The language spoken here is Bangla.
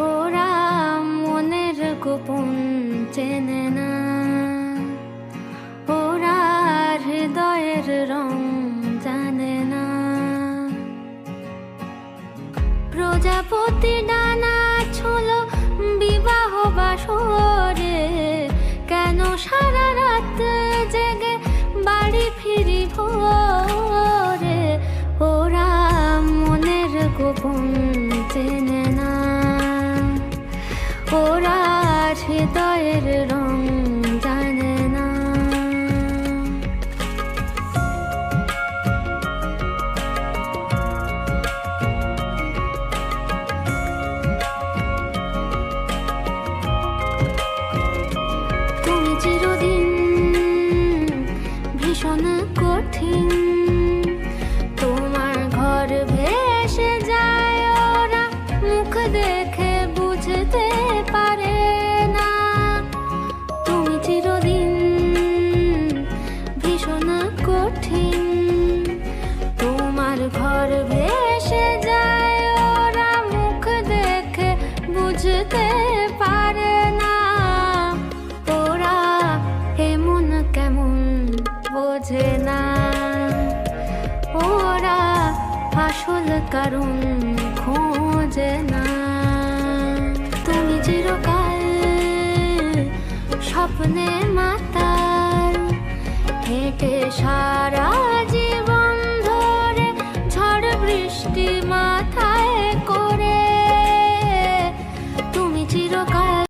ওরা মনের চেনে না। হৃদয়ের রং জানে না। প্রজাপতি বিবাহ কেন সারা রাত জেগে বাড়ি ফিরি ভোরে হৃদয়ের রং কঠিন। তোমার ঘর ভেসে যায়, ওরা মুখ দেখে বুঝতে পারে না। ওরা এমন কেমন বোঝে না। ওরা আসল কারণ খোঁজে না। তুমি চিরকাল স্বপ্নে মাতাল হেঁটে সারা জীবন ধরে ঝড় বৃষ্টি মাথায় কো